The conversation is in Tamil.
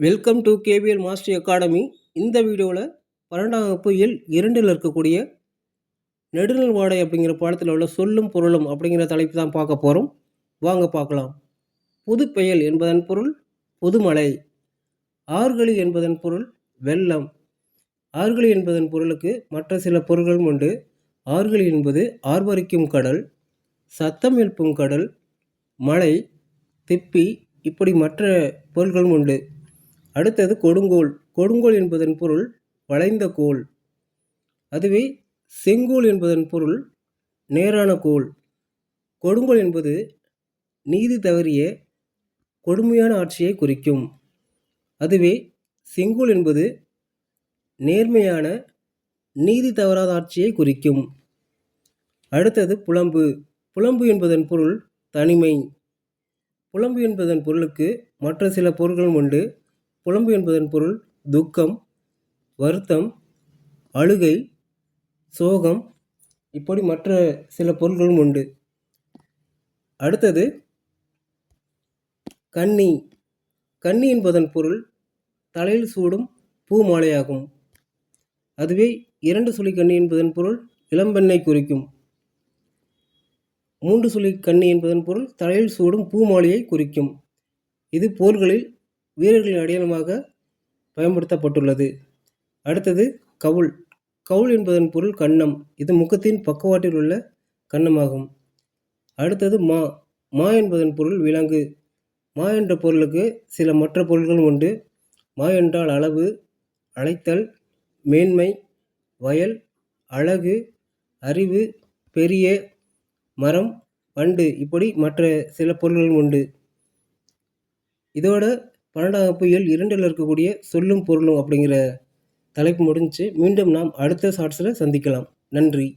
Welcome to KPL master academy இந்த வீடியோவில் பன்னெண்டாம் வகுப்பு எல் இரண்டில் இருக்கக்கூடிய நெடுநல் வாடை அப்படிங்கிற பாடத்தில் உள்ள சொல்லும் பொருளும் அப்படிங்கிற தலைப்பு தான் பார்க்க போகிறோம் வாங்க பார்க்கலாம். புதுப்பெயல் என்பதன் பொருள் புதுமலை. ஆறுகளி என்பதன் பொருள் வெள்ளம். ஆறுகளி என்பதன் பொருளுக்கு மற்ற சில பொருள்களும் உண்டு. ஆறுகளி என்பது ஆர்வரிக்கும் கடல் சத்தம் எழுப்பும் கடல் மலை திப்பி இப்படி மற்ற பொருள்களும் உண்டு. அடுத்தது கொடுங்கோல். கொடுங்கோல் என்பதன் பொருள் வளைந்த கோல். அதுவே செங்கோல் என்பதன் பொருள் நேரான கோல். கொடுங்கோல் என்பது நீதி தவறிய கொடுமையான ஆட்சியை குறிக்கும். அதுவே செங்கோல் என்பது நேர்மையான நீதி தவறாத ஆட்சியை குறிக்கும். அடுத்தது புலம்பு. புலம்பு என்பதன் பொருள் தனிமை. புலம்பு என்பதன் பொருளுக்கு மற்ற சில பொருள்களும் உண்டு. புலம்பு என்பதன் பொருள் துக்கம் வருத்தம் அழுகை சோகம் இப்படி மற்ற சில பொருள்களும் உண்டு. அடுத்தது கன்னி. கன்னி என்பதன் பொருள் தலையில் சூடும் பூ மாலையாகும். அதுவே இரண்டு சுழி கன்னி என்பதன் பொருள் இளம்பெண்ணை குறிக்கும். மூன்று சுழி கன்னி என்பதன் பொருள் தலையில் சூடும் பூ மாலையை குறிக்கும். இது போர்களில் வீரர்களின் அடையாளமாக பயன்படுத்தப்பட்டுள்ளது. அடுத்தது கவுள் கவுள் என்பதன் பொருள் கன்னம். இது முகத்தின் பக்கவாட்டில் உள்ள கன்னமாகும். அடுத்தது மா. மா என்பதன் பொருள் விலங்கு. மா என்ற பொருளுக்கு சில மற்ற பொருள்களும் உண்டு. மா என்றால் அளவு அழைத்தல் மேன்மை வயல் அழகு அறிவு பெரிய மரம் வண்டு இப்படி மற்ற சில பொருள்களும் உண்டு. இதோட பன்னெண்டாம் வகுப்பு இரண்டில் இருக்கக்கூடிய சொல்லும் பொருளும் அப்படிங்கிற தலைப்பு முடிஞ்சு மீண்டும் நாம் அடுத்த ஷார்ட்ஸில் சந்திக்கலாம். நன்றி.